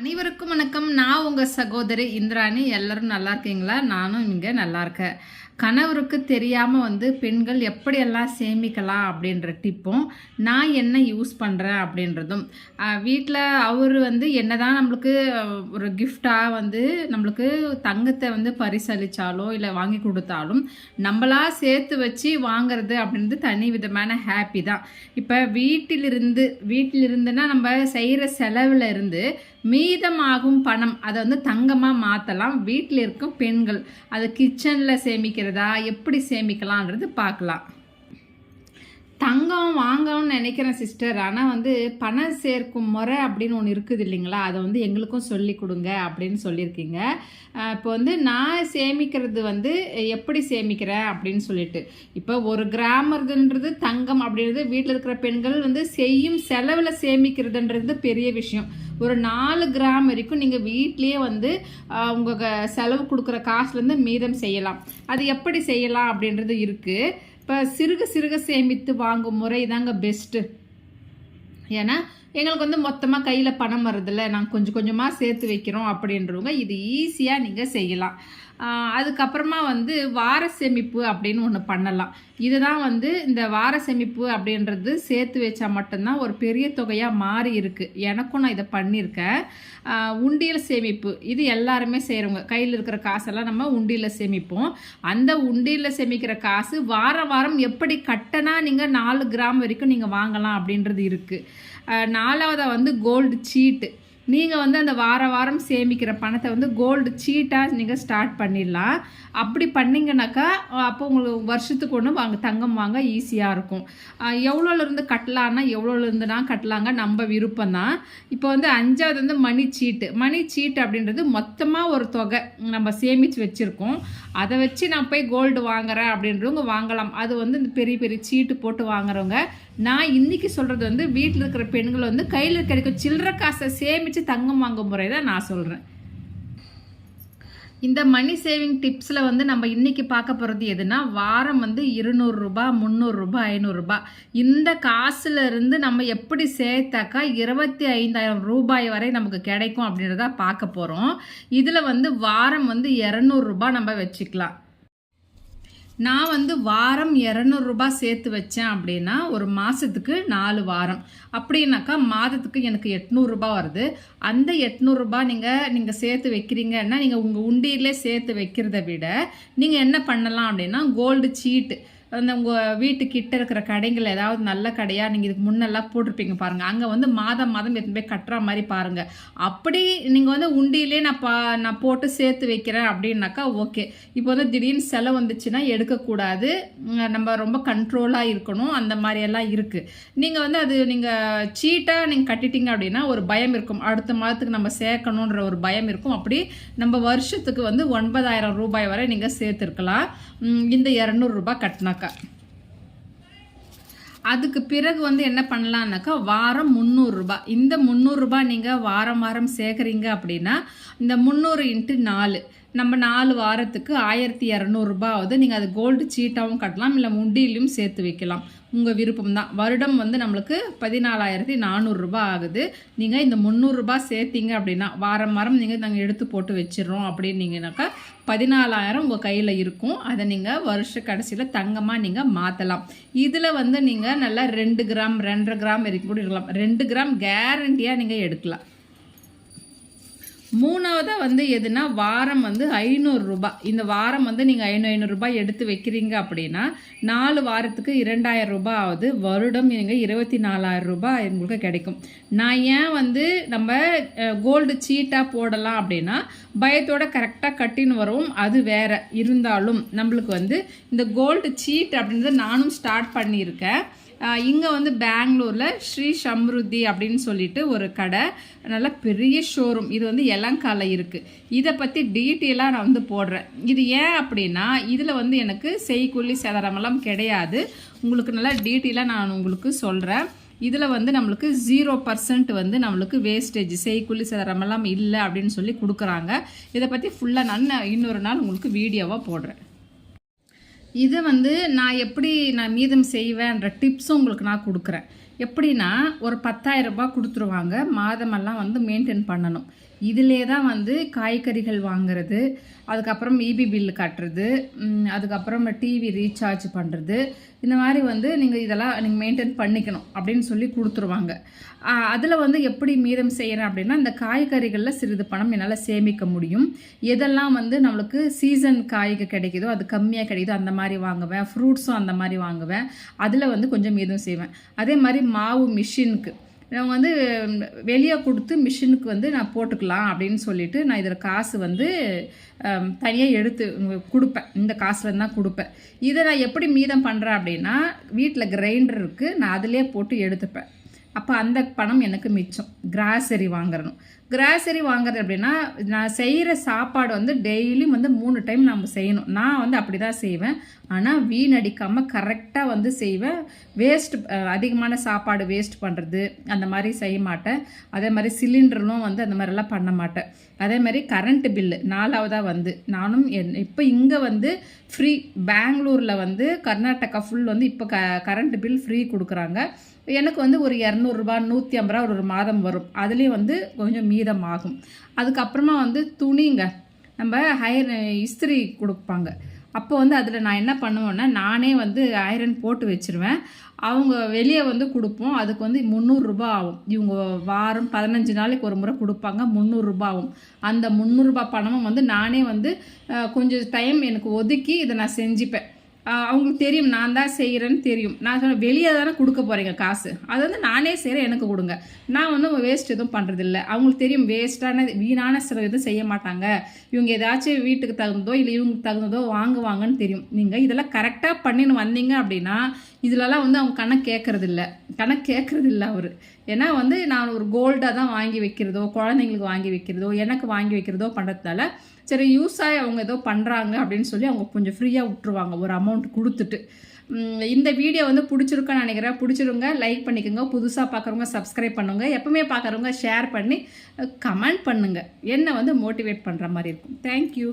அனைவருக்கும் வணக்கம். நான் உங்கள் சகோதரி இந்திராணி. எல்லோரும் நல்லா இருக்கீங்களா? நானும் இங்கே நல்லா இருக்கேன். கணவருக்கு தெரியாமல் வந்து பெண்கள் எப்படியெல்லாம் சேமிக்கலாம் அப்படின்ற டிப்பும் நான் என்ன யூஸ் பண்ணுறேன் அப்படின்றதும். வீட்டில் அவர் வந்து என்ன தான் நம்மளுக்கு ஒரு கிஃப்டாக வந்து நம்மளுக்கு தங்கத்தை வந்து பரிசளித்தாலோ இல்லை வாங்கி கொடுத்தாலும் நம்மளா சேர்த்து வச்சு வாங்குறது அப்படின்றது தனி விதமான ஹாப்பி தான். இப்போ வீட்டிலிருந்து வீட்டிலிருந்துன்னா நம்ம செய்கிற செலவில் இருந்து மீதமாகும் பணம் அதை வந்து தங்கமாக மாற்றலாம் வீட்டில் இருக்கும் பெண்கள் அது கிச்சனில் சேமிக்கிறதா எப்படி சேமிக்கலான்றது பார்க்கலாம். தங்கம் வாங்கணும்னு நினைக்கிறேன் சிஸ்டர் ஆனால் வந்து பணம் சேர்க்கும் முறை அப்படின்னு ஒன்று இருக்குது இல்லைங்களா? அதை வந்து எங்களுக்கும் சொல்லி கொடுங்க அப்படின்னு சொல்லியிருக்கீங்க. இப்போ வந்து நான் சேமிக்கிறது வந்து எப்படி சேமிக்கிறேன் அப்படின்னு சொல்லிட்டு. இப்போ ஒரு கிராமர்துன்றது தங்கம் அப்படின்றது வீட்டில் இருக்கிற பெண்கள் வந்து செய்யும் செலவில் சேமிக்கிறதுன்றது பெரிய விஷயம். ஒரு நாலு கிராம் வரைக்கும் நீங்கள் வீட்லேயே வந்து உங்கள் க- செலவு கொடுக்குற காசுலேருந்து மீதம் செய்யலாம். அது எப்படி செய்யலாம் அப்படின்றது இருக்குது இப்போ சிறுக சிறுக சேமித்து வாங்கும் முறை தாங்க பெஸ்ட்டு ஏன்னா எங்களுக்கு வந்து மொத்தமாக கையில் பணம் வருதில்ல நாங்கள் கொஞ்சம் கொஞ்சமாக சேர்த்து வைக்கிறோம் அப்படின்றவங்க இது ஈஸியாக நீங்கள் செய்யலாம். அதுக்கப்புறமா வந்து வார சேமிப்பு அப்படின்னு ஒன்று பண்ணலாம். இதுதான் வந்து இந்த வார சேமிப்பு அப்படின்றது சேர்த்து வச்சா மட்டும்தான் ஒரு பெரிய தொகையாக மாறி இருக்குது எனக்கும் நான் இதை பண்ணியிருக்கேன். உண்டியல் சேமிப்பு. இது எல்லாருமே செய்கிறவங்க கையில் இருக்கிற காசெல்லாம் நம்ம உண்டியில் சேமிப்போம். அந்த உண்டியில் சேமிக்கிற காசு வாரம் வாரம் எப்படி கட்டனா நீங்கள் நாலு கிராம் வரைக்கும் நீங்கள் வாங்கலாம் அப்படின்றது இருக்குது நாலாவதாக வந்து கோல்டு சீட்டு. நீங்கள் வந்து அந்த வார வாரம் சேமிக்கிற பணத்தை வந்து கோல்டு சீட்டாக நீங்கள் ஸ்டார்ட் பண்ணிடலாம். அப்படி பண்ணிங்கனாக்கா அப்போ உங்களுக்கு வருஷத்துக்கு ஒன்று வாங்க தங்கம் வாங்க ஈஸியாக இருக்கும். எவ்வளோலேருந்து கட்டலான்னா எவ்வளோலேருந்துனா கட்டலாங்க நம்ம விருப்பம் தான். இப்போ வந்து அஞ்சாவது வந்து மணி சீட்டு மணி சீட்டு அப்படின்றது மொத்தமாக ஒரு தொகை நம்ம சேமித்து வச்சுருக்கோம். அதை வச்சு நான் போய் கோல்டு வாங்குறேன் அப்படின்றவங்க வாங்கலாம். அது வந்து இந்த பெரிய பெரிய சீட்டு போட்டு வாங்குறவங்க நான் இன்றைக்கி சொல்கிறது வந்து வீட்டில் இருக்கிற பெண்கள் வந்து கையில் கிடைக்கும் சில்லற காசை சேமித்து தங்கம் வாங்கும் முறை தான் நான் சொல்கிறேன் இந்த மணி சேவிங் டிப்ஸில் வந்து நம்ம இன்றைக்கி பார்க்க போகிறது எதுனா வாரம் வந்து இருநூறுரூபா முந்நூறுரூபா ஐநூறுரூபா இந்த காசுலேருந்து நம்ம எப்படி சேர்த்தாக்கா இருபத்தி ஐந்தாயிரம் ரூபாய் வரை நமக்கு கிடைக்கும் அப்படின்றத பார்க்க போகிறோம் இதில் வந்து வாரம் வந்து இரநூறுபா நம்ம வச்சுக்கலாம். நான் வந்து வாரம் இரநூறுபா சேர்த்து வச்சேன் அப்படின்னா ஒரு மாதத்துக்கு நாலு வாரம். அப்படின்னாக்கா மாதத்துக்கு எனக்கு எட்நூறுரூபா வருது. அந்த எட்நூறுரூபா நீங்கள் நீங்கள் சேர்த்து வைக்கிறீங்கன்னா நீங்கள் உங்கள் உண்டியிலே சேர்த்து வைக்கிறத விட நீங்கள் என்ன பண்ணலாம் அப்படின்னா கோல்டு சீட்டு அந்த உங்கள் வீட்டுக்கிட்ட இருக்கிற கடைகள் ஏதாவது நல்ல கடையாக நீங்கள் இதுக்கு முன்னெல்லாம் போட்டிருப்பீங்க பாருங்கள் அங்கே வந்து மாதம் மாதம் எத்தனை போய் கட்டுற மாதிரி பாருங்கள் அப்படி நீங்கள் வந்து உண்டியிலே நான் பா நான் போட்டு சேர்த்து வைக்கிறேன் அப்படின்னாக்கா ஓகே. இப்போ வந்து திடீர்னு செலவு வந்துச்சுன்னா எடுக்கக்கூடாது. நம்ம ரொம்ப கண்ட்ரோலாக இருக்கணும். அந்த மாதிரியெல்லாம் இருக்குது நீங்கள் வந்து அது நீங்கள் சீட்டாக நீங்கள் கட்டிட்டீங்க அப்படின்னா ஒரு பயம் இருக்கும். அடுத்த மாதத்துக்கு நம்ம சேர்க்கணுன்ற ஒரு பயம் இருக்கும். அப்படி நம்ம வருஷத்துக்கு வந்து ஒன்பதாயிரம் ரூபாய் வரை நீங்கள் சேர்த்துருக்கலாம். இந்த இரநூறுபா பார்க்க. அதுக்கு பிறகு வந்து என்ன பண்ணலான்னாக்கா வாரம் முந்நூறுரூபா இந்த முந்நூறுரூபா நீங்கள் வாரம் வாரம் சேர்க்குறீங்க அப்படின்னா இந்த முந்நூறு இன்ட்டு நாலு. நம்ம நாலு வாரத்துக்கு ஆயிரத்தி இரநூறுபா ஆகுது நீங்கள் அது கோல்டு சீட்டாகவும் கட்டலாம் இல்லை முண்டியிலையும் சேர்த்து வைக்கலாம். உங்கள் விருப்பம் தான் வருடம் வந்து நம்மளுக்கு பதினாலாயிரத்தி நானூறுரூபா ஆகுது. நீங்கள் இந்த முந்நூறுரூபா சேர்த்தீங்க அப்படின்னா வாரம் வாரம் நீங்கள் நாங்கள் எடுத்து போட்டு வச்சிடுறோம் அப்படின்னீங்கனாக்கா பதினாலாயிரம் உங்கள் கையில் இருக்கும். அதை நீங்கள் வருஷ கடைசியில் தங்கமாக நீங்கள் மாற்றலாம் இதில் வந்து நீங்கள் நல்லா ரெண்டு கிராம் ரெண்டரை கிராம் வரைக்கும் கூட இருக்கலாம். ரெண்டு கிராம் கேரண்டியாக நீங்கள் எடுக்கலாம். மூணாவதாக வந்து எதுனா வாரம் வந்து ஐநூறுரூபா இந்த வாரம் வந்து நீங்கள் ஐநூறு ஐநூறுரூபா எடுத்து வைக்கிறீங்க அப்படின்னா நாலு வாரத்துக்கு இரண்டாயிரம் ரூபாய் ஆகுது. வருடம் நீங்கள் இருபத்தி நாலாயிரம் ரூபாய் உங்களுக்கு கிடைக்கும். நான் ஏன் வந்து நம்ம கோல்டு சீட்டாக போடலாம் அப்படின்னா பயத்தோட கரெக்டாக கட்டின்னு வரும். அது வேற. இருந்தாலும் நம்மளுக்கு வந்து இந்த கோல்டு சீட் அப்படின்றத நானும் ஸ்டார்ட் பண்ணியிருக்கேன். இங்கே வந்து பெங்களூரில் ஸ்ரீ சம்ருத்தி அப்படின்னு சொல்லிட்டு ஒரு கடை. நல்ல பெரிய ஷோரூம் இது வந்து எலங்கால இருக்குது இதை பற்றி டீட்டெயிலாக நான் வந்து போடுறேன். இது ஏன் அப்படின்னா இதில் வந்து எனக்கு செய்கூலி சேதாரமெல்லாம் கிடையாது. உங்களுக்கு நல்லா டீட்டெயிலாக நான் உங்களுக்கு சொல்கிறேன் இதில் வந்து நம்மளுக்கு ஜீரோ பர்சன்ட் வந்து நம்மளுக்கு வேஸ்டேஜ் செய்கூலி சேதாரமெல்லாம் இல்லை அப்படின்னு சொல்லி கொடுக்குறாங்க. இதை பற்றி ஃபுல்லாக நான் இன்னொரு நாள் உங்களுக்கு வீடியோவாக போடுறேன். இது வந்து நான் எப்படி நான் மீதம் செய்வேன்ற டிப்ஸும் உங்களுக்கு நான் கொடுக்குறேன். எப்படின்னா ஒரு 10000 ரூபாய் கொடுத்துருவாங்க. மாதமெல்லாம் வந்து மெயின்டைன் பண்ணணும். இதிலே தான் வந்து காய்கறிகள் வாங்குறது அதுக்கப்புறம் இபி பில்லு கட்டுறது அதுக்கப்புறம் டிவி ரீசார்ஜ் பண்ணுறது இந்த மாதிரி வந்து நீங்கள் இதெல்லாம் நீங்கள் மெயின்டைன் பண்ணிக்கணும் அப்படின்னு சொல்லி கொடுத்துருவாங்க. அதில் வந்து எப்படி மீதம் செய்கிறேன் அப்படின்னா இந்த காய்கறிகளில் சிறிது பணம் என்னால் சேமிக்க முடியும். எதெல்லாம் வந்து நம்மளுக்கு சீசன் காய்க்கு கிடைக்குதோ அது கம்மியாக கிடைக்குதோ அந்த மாதிரி வாங்குவேன். ஃப்ரூட்ஸும் அந்த மாதிரி வாங்குவேன். அதில் வந்து கொஞ்சம் மீதம் செய்வேன். அதே மாதிரி மாவு மிஷினுக்கு நான் வந்து வெளியே கொடுத்து மிஷினுக்கு வந்து நான் போட்டுக்கலாம் அப்படின்னு சொல்லிட்டு நான் இதில் காசு வந்து தனியாக எடுத்து கொடுப்பேன். இந்த காசுலேருந்து தான் கொடுப்பேன். இதை நான் எப்படி மீதம் பண்ணுறேன் அப்படின்னா வீட்டில் கிரைண்டர் இருக்குது நான் அதிலே போட்டு எடுத்துப்பேன். அப்போ அந்த பணம் எனக்கு மிச்சம். கிராசரி வாங்கணும் கிராசரி வாங்குறது அப்படின்னா நான் செய்கிற சாப்பாடு வந்து டெய்லியும் வந்து மூணு டைம் நம்ம செய்யணும். நான் வந்து அப்படி தான் செய்வேன் ஆனால் வீணடிக்காமல் கரெக்டாக வந்து செய்வேன். வேஸ்ட் அதிகமான சாப்பாடு வேஸ்ட் பண்ணுறது அந்த மாதிரி செய்ய மாட்டேன். அதே மாதிரி சிலிண்டரும் வந்து அந்த மாதிரிலாம் பண்ண மாட்டேன். அதே மாதிரி கரண்ட் பில்லு நாலாவதாக வந்து. நானும் என் இப்போ இங்கே வந்து ஃப்ரீ பெங்களூரில் வந்து கர்நாடகா ஃபுல் வந்து இப்போ க கரண்ட் பில் ஃப்ரீ கொடுக்குறாங்க. எனக்கு வந்து ஒரு இரநூறுபா நூற்றி ஐம்பது ரூபா ஒரு மாதம் வரும். அதுலேயும் வந்து கொஞ்சம் மீதம் ஆகும் அதுக்கப்புறமா வந்து துணிங்க. நம்ம ஹையர் இஸ்திரி கொடுப்பாங்க. அப்போ வந்து அதில் நான் என்ன பண்ணுவேன்னா நானே வந்து ஐரன் போட்டு வச்சிருவேன். அவங்க வெளியே வந்து கொடுப்போம். அதுக்கு வந்து முந்நூறுரூபா ஆகும். இவங்க வாரம் பதினஞ்சு நாளைக்கு ஒரு முறை கொடுப்பாங்க. முந்நூறுரூபா ஆகும். அந்த முந்நூறுரூபா பணமும் வந்து நானே வந்து கொஞ்சம் டைம் எனக்கு ஒதுக்கி இதை நான் செஞ்சுப்பேன். அவங்களுக்கு தெரியும் நான் தான் செய்கிறேன்னு தெரியும். நான் சொன்னேன் வெளியே தானே கொடுக்க போகிறீங்க காசு. அது வந்து நானே செய்கிறேன் எனக்கு கொடுங்க. நான் வந்து வேஸ்ட் எதுவும் பண்ணுறதில்ல அவங்களுக்கு தெரியும் வேஸ்ட்டான வீணான செலவு எதுவும் செய்ய மாட்டாங்க. இவங்க ஏதாச்சும் வீட்டுக்கு தகுந்ததோ இல்லை இவங்களுக்கு தகுந்ததோ வாங்குவாங்கன்னு தெரியும். நீங்கள் இதெல்லாம் கரெக்டாக பண்ணின்னு வந்தீங்க அப்படின்னா இதிலலாம் வந்து அவங்க கணக்கு கேட்குறதில்ல கணக்கு கேட்குறதில்ல அவர். ஏன்னா வந்து நான் ஒரு கோல்டாக தான் வாங்கி வைக்கிறதோ குழந்தைங்களுக்கு வாங்கி வைக்கிறதோ எனக்கு வாங்கி வைக்கிறதோ பண்ணுறதால சரி யூஸ் ஆகி அவங்க ஏதோ பண்ணுறாங்க அப்படின்னு சொல்லி அவங்க கொஞ்சம் ஃப்ரீயாக விட்டுருவாங்க. ஒரு அமௌண்ட் கொடுத்துட்டு. இந்த வீடியோ வந்து பிடிச்சிருக்குன்னு நினைக்கிறேன். பிடிச்சிருங்க லைக் பண்ணிக்கோங்க. புதுசாக பார்க்குறவங்க சப்ஸ்கிரைப் பண்ணுங்க. எப்பவுமே பார்க்குறவங்க ஷேர் பண்ணி கமெண்ட் பண்ணுங்கள் என்ன வந்து மோட்டிவேட் பண்ணுற மாதிரி இருக்கும். தேங்க்யூ